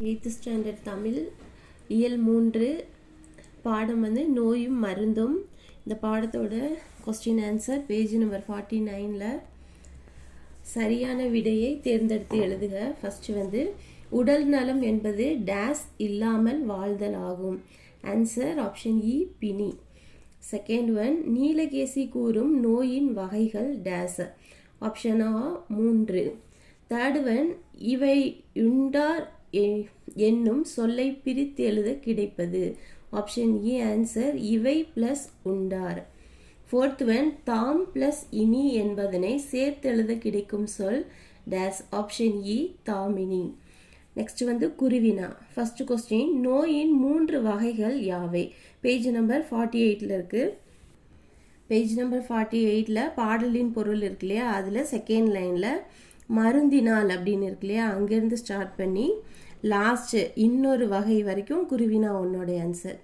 Eighth standard Tamil இயல் மூன்று பாடம் வந்து நோயும் மருந்தும். இந்த பாடத்தோட question answer page number forty நைனில் சரியான விடையை தேர்ந்தெடுத்து எழுதுக. ஃபர்ஸ்ட் வந்து உடல் நலம் என்பது டேஸ் இல்லாமல் வாழ்தல் ஆகும். ஆன்சர் ஆப்ஷன் இ பினி செகண்ட் ஒன் நீலகேசி கூறும் நோயின் வகைகள் டேஸ் ஆப்ஷன் ஆ மூன்று. தேர்ட் ஒன் இவை உண்டார் என்னும் சொல்லை பிரித்து எழுத கிடைப்பது. ஆப்ஷன் இ ஆன்சர் இவை பிளஸ் உண்டார். ஃபோர்த் ஒன் தாம் பிளஸ் இனி என்பதனை சேர்த்து எழுத கிடைக்கும் சொல் டேஸ் ஆப்ஷன் இ தாமினி. நெக்ஸ்ட் வந்து குருவினா. ஃபர்ஸ்ட் கொஸ்டின் நோயின் மூன்று வகைகள் யாவை? பேஜ் நம்பர் ஃபார்ட்டி எயிட்டில் இருக்குது பேஜ் நம்பர் ஃபார்ட்டி எயிட்டில் பாடலின் பொருள் இருக்கு இல்லையா? அதில் செகண்ட் லைனில் மருந்தினால் அப்படின்னு இருக்கு இல்லையா? அங்கேருந்து ஸ்டார்ட் பண்ணி லாஸ்ட்டு இன்னொரு வகை வரைக்கும் குருவினா உன்னோடைய ஆன்சர்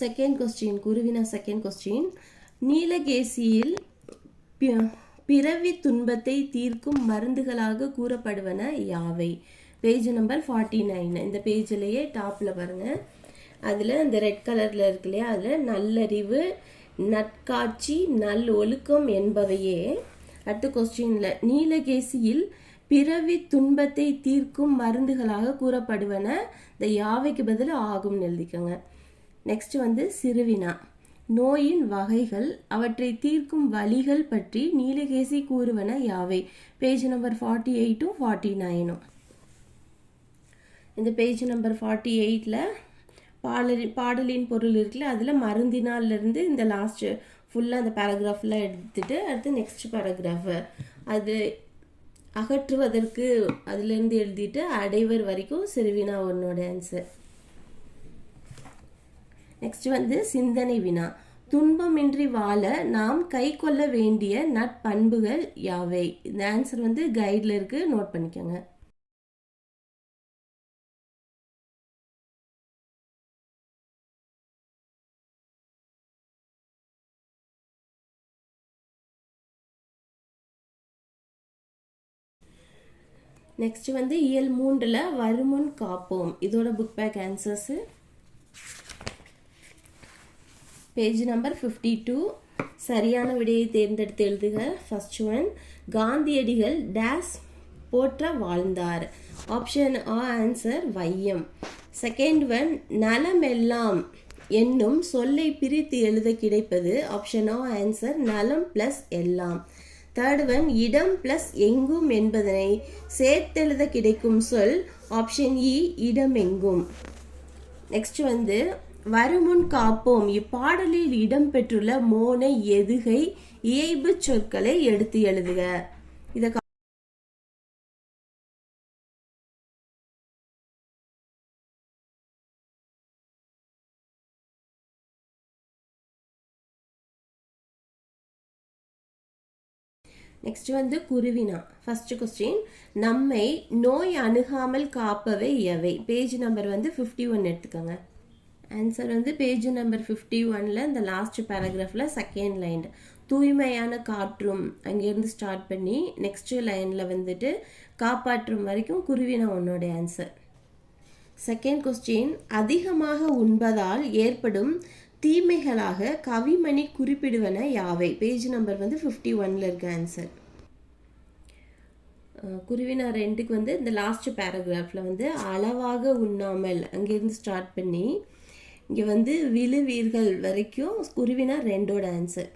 செகண்ட் கொஸ்டின் குருவினா செகண்ட் கொஸ்டின் நீலகேசியில் பிறவி துன்பத்தை தீர்க்கும் மருந்துகளாக கூறப்படுவன யாவை? பேஜ் நம்பர் ஃபார்ட்டி நைன் இந்த பேஜ்லேயே டாப்பில் பாருங்கள் அதில் இந்த ரெட் கலரில் இருக்கு இல்லையா? அதில் நல்லறிவு நட்காட்சி நல் ஒழுக்கம் என்பவையே அடுத்த கொஸ்டினில் நீலகேசியில் பிறவி துன்பத்தை தீர்க்கும் மருந்துகளாக கூறப்படுவன. இந்த யாவைக்கு பதில்? ஆகும்னு எழுதிக்கோங்க. நெக்ஸ்ட் வந்து சிறுவினா. நோயின் வகைகள் அவற்றை தீர்க்கும் வழிகள் பற்றி நீலகேசி கூறுவன யாவை? பேஜ் நம்பர் ஃபார்ட்டி எயிட்டும் ஃபார்ட்டி நைனும் இந்த பேஜ் நம்பர் ஃபார்ட்டி எயிட்டில் பாடலி பாடலின் பொருள் இருக்குல்ல அதில் மருந்தினாலிருந்து இந்த லாஸ்ட் ஃபுல்லாக அந்த பேராகிராஃப்லாம் எடுத்துட்டு அடுத்து நெக்ஸ்ட் பேராகிராஃபு அது அகற்றுவதற்கு அதுலேருந்து எழுதிட்டு அடைவர் வரைக்கும் சிறுவினா உன்னோட ஆன்சர் நெக்ஸ்ட் வந்து சிந்தனை வினா. துன்பமின்றி வாழ நாம் கை கொள்ள வேண்டிய நட்பண்புகள் யாவை? இந்த ஆன்சர் வந்து கைடில் இருக்குது நோட் பண்ணிக்கோங்க. நெக்ஸ்ட் வந்து இயல் மூன்றில் வருமுன் காப்போம். இதோட book back answers page number fifty two சரியான விடையை தேர்ந்தெடுத்து எழுதுக. ஃபர்ஸ்ட் ஒன் காந்தியடிகள் டேஸ் போற்ற வாழ்ந்தார். ஆப்ஷன் ஆ ஆன்சர் வையம். செகண்ட் ஒன் நலமெல்லாம் என்னும் சொல்லை பிரித்து எழுத கிடைப்பது. ஆப்ஷன் ஆ ஆன்சர் நலம் ப்ளஸ் எல்லாம். தேர்ட் ஒன் இடம் பிளஸ் எங்கும் என்பதனை சேர்த்தெழுத கிடைக்கும் சொல் ஆப்ஷன் இ e, இடமெங்கும். நெக்ஸ்ட் வந்து வருமுன் காப்போம். இப்பாடலில் இடம்பெற்றுள்ள மோனை எதுகை இயைபு சொற்களை எடுத்து எழுதுக. இத நெக்ஸ்ட் வந்து குருவினா ஃபர்ஸ்ட் கொஸ்டின் நம்மை நோய் அணுகாமல் காப்பவை எவை? பேஜ் நம்பர் வந்து ஃபிஃப்டி ஒன் எடுத்துக்கோங்க. ஆன்சர் வந்து பேஜ் நம்பர் ஃபிஃப்டி ஒனில் இந்த லாஸ்ட் பேராகிராஃபில் செகண்ட் லைன் தூய்மையான காற்றும் அங்கேருந்து ஸ்டார்ட் பண்ணி நெக்ஸ்ட் லைனில் வந்துட்டு காப்பாற்றும் வரைக்கும் குருவினா உன்னோட ஆன்சர் செகண்ட் கொஸ்டின் அதிகமாக உண்பதால் ஏற்படும் தீமைகளாக கவிமணி குறிப்பிடுவன யாவை? பேஜ் நம்பர் வந்து ஃபிஃப்டி ஒன்ல இருக்க ஆன்சர் குருவினா ரெண்டுக்கு வந்து இந்த லாஸ்ட் பேராகிராஃபில் வந்து அளவாக உண்ணாமல் அங்கேருந்து ஸ்டார்ட் பண்ணி இங்கே வந்து விழுவீர்கள் வரைக்கும் குருவினா ரெண்டோட ஆன்சர்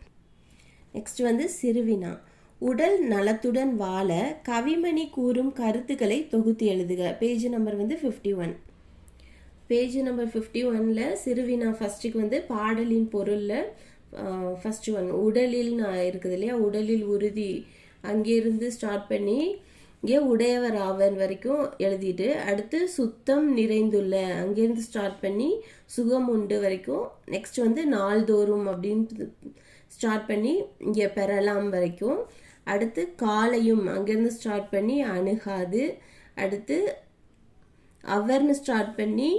நெக்ஸ்ட் வந்து சிறுவினா. உடல் நலத்துடன் வாழ கவிமணி கூறும் கருத்துக்களை தொகுத்து எழுதுக. பேஜ் நம்பர் வந்து fifty one page number fifty ஒனில் சிறுவினா ஃபஸ்ட்டுக்கு வந்து பாடலின் பொருளில் ஃபஸ்ட் ஒன் உடலில் நான் இருக்குது இல்லையா? உடலில் உறுதி. அங்கேருந்து ஸ்டார்ட் பண்ணி இங்கே உடையவர் ஆவன் வரைக்கும் எழுதிட்டு அடுத்து சுத்தம் நிறைந்துள்ள அங்கேருந்து ஸ்டார்ட் பண்ணி சுகம் உண்டு வரைக்கும் நெக்ஸ்ட் வந்து நாள்தோறும் அப்படின்னு ஸ்டார்ட் பண்ணி இங்கே பெறலாம் வரைக்கும். அடுத்து காலையும் அங்கேருந்து ஸ்டார்ட் பண்ணி அணுகாது. அடுத்து அவர்னு ஸ்டார்ட் பண்ணி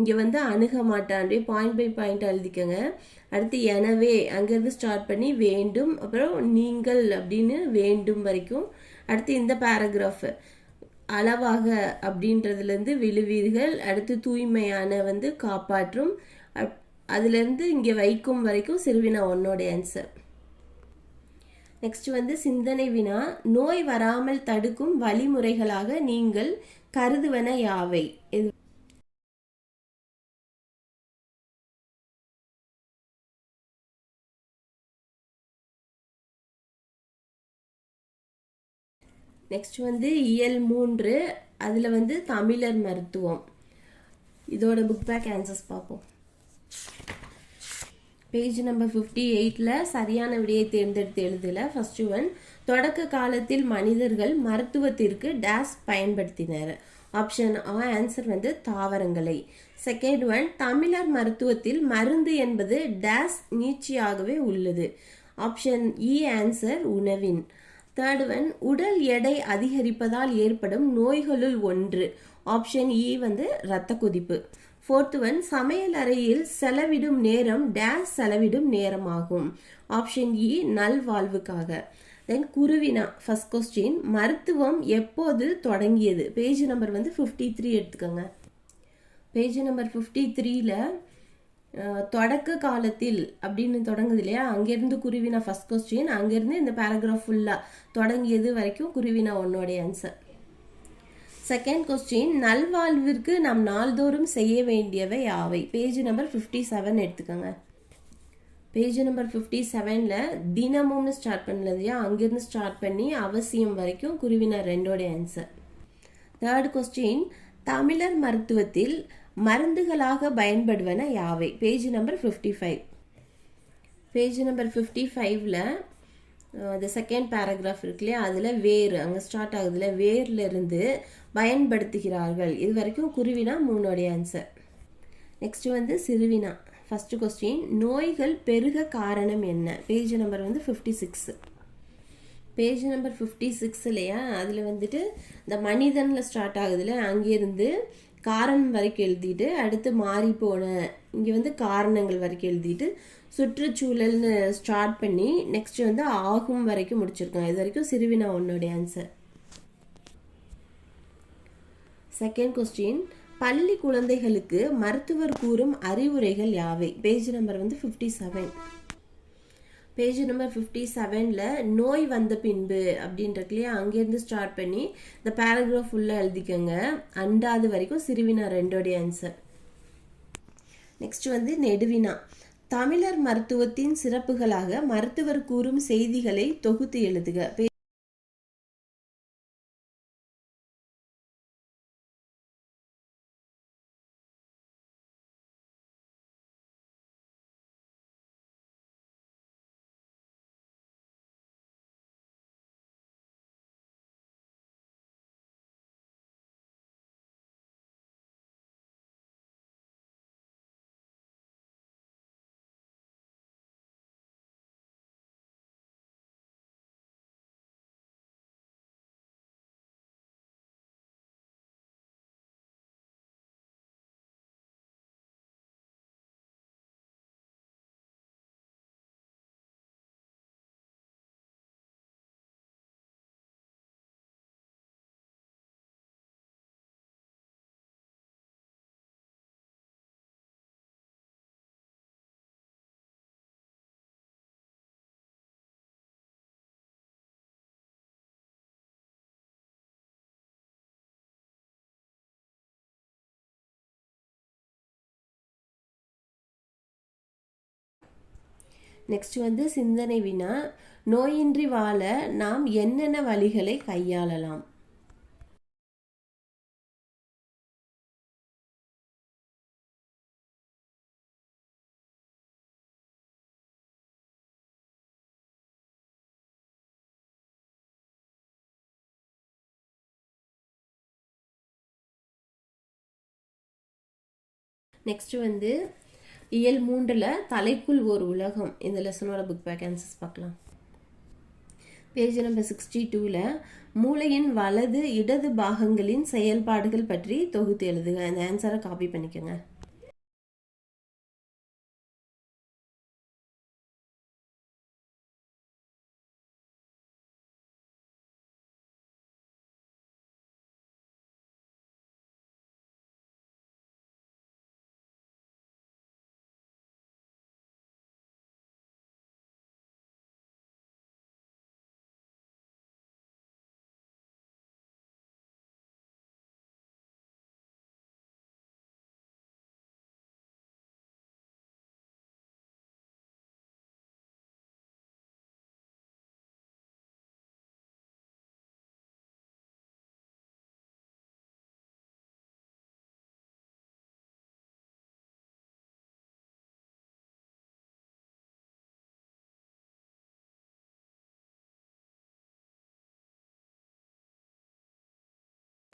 இங்கே வந்து அணுக மாட்டான் பாயிண்ட் பை பாயிண்ட் எழுதிக்கோங்க. அடுத்து எனவே அங்கேருந்து ஸ்டார்ட் பண்ணி வேண்டும் அப்புறம் நீங்கள் அப்படின்னு வேண்டும் வரைக்கும். அடுத்து இந்த பேராகிராஃப் அளவாக அப்படின்றதுலேருந்து விழுவீர்கள். அடுத்து தூய்மையான வந்து காப்பாற்றும். அப்- அதுலேருந்து இங்கே வைக்கும் வரைக்கும் சிறுவினா உன்னோடைய ஆன்சர் நெக்ஸ்ட் வந்து சிந்தனை வினா நோய் வராமல் தடுக்கும் வழிமுறைகளாக நீங்கள் கருதுவன யாவை? நெக்ஸ்ட் வந்து இயல் மூன்று அதில் வந்து தமிழர் மருத்துவம். இதோட புக் பேக் ஆன்சர்ஸ் பார்ப்போம் பேஜ் நம்பர் ஃபிஃப்டி எயிட்டில் சரியான விடையை தேர்ந்தெடுத்து எழுதல. ஃபர்ஸ்ட் ஒன் தொடக்க காலத்தில் மனிதர்கள் மருத்துவத்திற்கு டேஸ் பயன்படுத்தினர். ஆப்ஷன் ஆ ஆன்சர் வந்து தாவரங்களை. செகண்ட் ஒன் தமிழர் மருத்துவத்தில் மருந்து என்பது டேஸ் நீட்சியாகவே உள்ளது. ஆப்ஷன் இ ஆன்சர் உணவின். தேர்ட் ஒன் உடல் எடை அதிகரிப்பதால் ஏற்படும் நோய்களுள் ஒன்று. ஆப்ஷன் இ e வந்து இரத்த கொதிப்பு. ஃபோர்த் ஒன் சமையல் அறையில் செலவிடும் நேரம் டேஸ் செலவிடும் நேரமாகும். ஆப்ஷன் இ e, நல்வாழ்வுக்காக. தென் குருவினா ஃபஸ்ட் கொஸ்டின் மருத்துவம் எப்போது தொடங்கியது? பேஜ் நம்பர் வந்து ஃபிஃப்டி த்ரீ எடுத்துக்கோங்க. பேஜ் நம்பர் ஃபிஃப்டி த்ரீல தொடக்க காலத்தில் அப்படின்னு தொடங்குது இல்லையா? அங்கேருந்து குருவினா ஃபர்ஸ்ட் கொஸ்டின் அங்கேருந்து இந்த பேராகிராஃப் ஃபுல்லாக தொடங்கியது வரைக்கும் குருவினா ஒன்னோடைய ஆன்சர் செகண்ட் கொஸ்டின் நல்வாழ்விற்கு நாம் நாள்தோறும் செய்ய வேண்டியவை யாவை? பேஜ் நம்பர் ஃபிஃப்டி செவன் எடுத்துக்கோங்க. பேஜ் நம்பர் ஃபிஃப்டி செவனில் தினமும்னு ஸ்டார்ட் பண்ணலையா அங்கேருந்து ஸ்டார்ட் பண்ணி அவசியம் வரைக்கும் குருவினா ரெண்டோடைய ஆன்சர் தேர்ட் கொஸ்டின் தமிழர் மருத்துவத்தில் மருந்துகளாக பயன்படுவன யாவை? Page number fifty five page number fifty ஃபைவ்ல அது செகண்ட் பேராகிராஃப் இருக்கு இல்லையா? அதில் வேர் அங்கே ஸ்டார்ட் ஆகுதுல வேர்ல இருந்து பயன்படுத்துகிறார்கள். இது வரைக்கும் குருவினா மூணோடைய ஆன்சர் நெக்ஸ்ட் வந்து சிறுவினா. ஃபஸ்ட்டு கொஸ்டின் நோய்கள் பெருக காரணம் என்ன? பேஜ் நம்பர் வந்து fifty six page number fifty six இல்லையா? அதில் வந்துட்டு இந்த மனிதனில் ஸ்டார்ட் ஆகுதுல அங்கேருந்து காரணம் வரைக்கும் எழுதிட்டு அடுத்து மாறி போன இங்கே வந்து காரணங்கள் வரைக்கும் எழுதிட்டு சுற்றுச்சூழல்னு ஸ்டார்ட் பண்ணி நெக்ஸ்ட் வந்து ஆகும் வரைக்கும் முடிச்சிருக்கோம். இது வரைக்கும் சிறுவினா உன்னுடைய ஆன்சர் செகண்ட் கொஸ்டின் பள்ளி குழந்தைகளுக்கு மருத்துவர் கூறும் அறிவுரைகள் யாவை? பேஜ் நம்பர் வந்து fifty seven page number fifty செவனில் நோய் வந்த பின்பு அப்படின்றது இல்லையா? அங்கேருந்து ஸ்டார்ட் பண்ணி இந்த பேராகிராஃப் ஃபுல்லாக எழுதிக்கோங்க. அண்டாது வரைக்கும் சிறுவினா ரெண்டோடைய ஆன்சர் நெக்ஸ்ட் வந்து நெடுவினா. தமிழர் மருத்துவத்தின் சிறப்புகளாக மருத்துவர் கூறும் செய்திகளை தொகுத்து எழுதுக. நெக்ஸ்ட் வந்து சிந்தனை வினா. நோயின்றி வாழ நாம் என்னென்ன வழிகளை கையாளலாம்? நெக்ஸ்ட் வந்து இயல் மூன்றில் தலைக்குள் ஒரு உலகம். இந்த லெசனோட புக் பேக் ஆன்சர்ஸ் பார்க்கலாம். பேஜ் நம்பர் சிக்ஸ்டி டூவில் மூளையின் வலது இடது பாகங்களின் செயல்பாடுகள் பற்றி தொகுத்து எழுதுக. இந்த ஆன்சரை காப்பி பண்ணிக்கோங்க.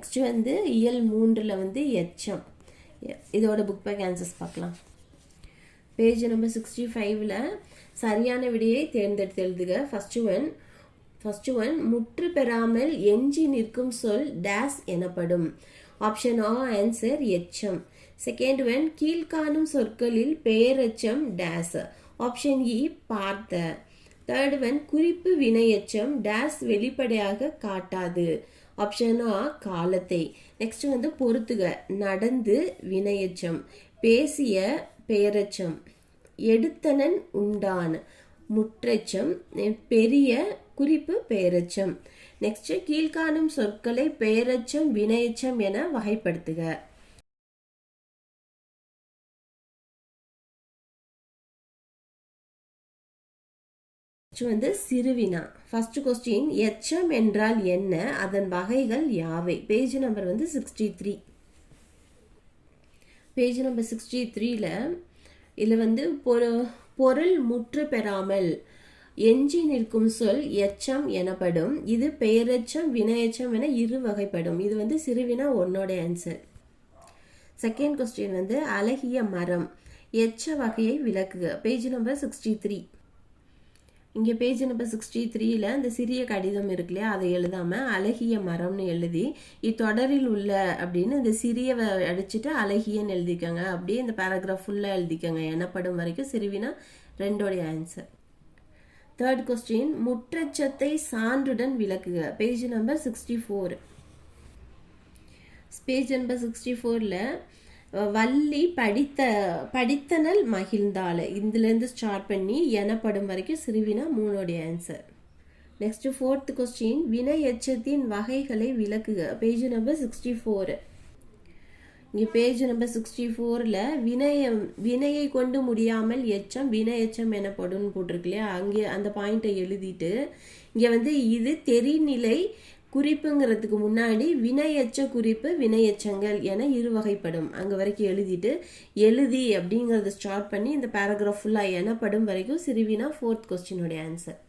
நெக்ஸ்ட் வந்து இயல் மூன்றில் வந்து எச்சம். இதோட புக் பேக் ஆன்சர்ஸ் பார்க்கலாம். பேஜ் நம்பர் சிக்ஸ்டி ஃபைவ்ல சரியான விடையை தேர்ந்தெடுத்து எழுதுக. ஃபஸ்ட்டு ஒன் ஃபஸ்ட்டு ஒன் முற்று பெறாமல் எஞ்சி நிற்கும் சொல் டேஸ் எனப்படும். ஆப்ஷன் ஆ ஆன்சர் எச்சம். செகண்ட் ஒன் கீழ்காணும் சொற்களில் பெயரெச்சம் டேஸ் ஆப்ஷன் இ e, பார்த்த தேர்ட் ஒன் குறிப்பு வினையெச்சம் டேஸ் வெளிப்படையாக காட்டாது. ஆப்ஷன் ஆ காலத்தை. நெக்ஸ்ட் வந்து பொறுத்துக நடந்து வினையச்சம் பேசிய பெயரச்சம் எடுத்தனன் உண்டான் முற்றெச்சம் பெரிய குறிப்பு பெயரச்சம் நெக்ஸ்ட் கீழ்காணும் சொற்களை பெயரச்சம் வினையச்சம் என வகைப்படுத்துக. நெக்ஸ்ட் வந்து சிறுவினா. ஃபர்ஸ்ட் கொஸ்டின் எச்சம் என்றால் என்ன? அதன் வகைகள் யாவை? பேஜ் நம்பர் வந்து sixty three page number sixty த்ரீல இதில் வந்து பொரு பொருள் முற்று பெறாமல் எஞ்சி நிற்கும் சொல் எச்சம் எனப்படும். இது பெயரெச்சம் வினையெச்சம் என இரு வகைப்படும். இது வந்து சிறுவினா ஒன்னோட ஆன்சர் செகண்ட் கொஸ்டின் வந்து அழகிய மரம் எச்ச வகையை விளக்குக. பேஜ் நம்பர் சிக்ஸ்டி த்ரீ இங்கே பேஜ் நம்பர் சிக்ஸ்டி த்ரீயில் அந்த சிறிய கடிதம் இருக்கு இல்லையா? அதை எழுதாமல் அழகிய மரம்னு எழுதி இத்தொடரில் உள்ள அப்படின்னு இந்த சிறிய அடிச்சுட்டு அழகியன்னு எழுதிக்கோங்க. அப்படியே இந்த பேராகிராஃப் ஃபுல்லாக எழுதிக்கோங்க. எனப்படும் வரைக்கும் சிறுவினா ரெண்டோடைய ஆன்சர் தேர்ட் கொஸ்டின் முற்றச்சத்தை சான்றுடன் விளக்குக. Page number sixty four page number sixty ஃபோரில் வள்ளி படித்த படித்தனல் மகிழ்ந்தாள். இதுலேருந்து ஸ்டார்ட் பண்ணி எனப்படும் வரைக்கும் சிறுவினா மூணோடைய ஆன்சர் நெக்ஸ்ட் ஃபோர்த் கொஸ்டின் வினை எச்சத்தின் வகைகளை விளக்குக. பேஜ் நம்பர் சிக்ஸ்டி ஃபோர் இங்கே பேஜ் நம்பர் சிக்ஸ்டி ஃபோரில் வினயம் வினையை கொண்டு முடியாமல் எச்சம் வினை எச்சம் எனப்படும் போட்டிருக்கு இல்லையா? அங்கே அந்த பாயிண்ட்டை எழுதிட்டு இங்கே வந்து இது தெரிநிலை குறிப்புங்கிறதுக்கு முன்னாடி வினையச்ச குறிப்பு வினையச்சங்கள் என இரு வகைப்படும் அங்கே வரைக்கும் எழுதிட்டு எழுதி அப்படிங்கிறத ஸ்டார்ட் பண்ணி இந்த பேராகிராஃப் ஃபுல்லாக எனப்படும் வரைக்கும் சிறுவினா ஃபோர்த் கொஸ்டினுடைய ஆன்சர்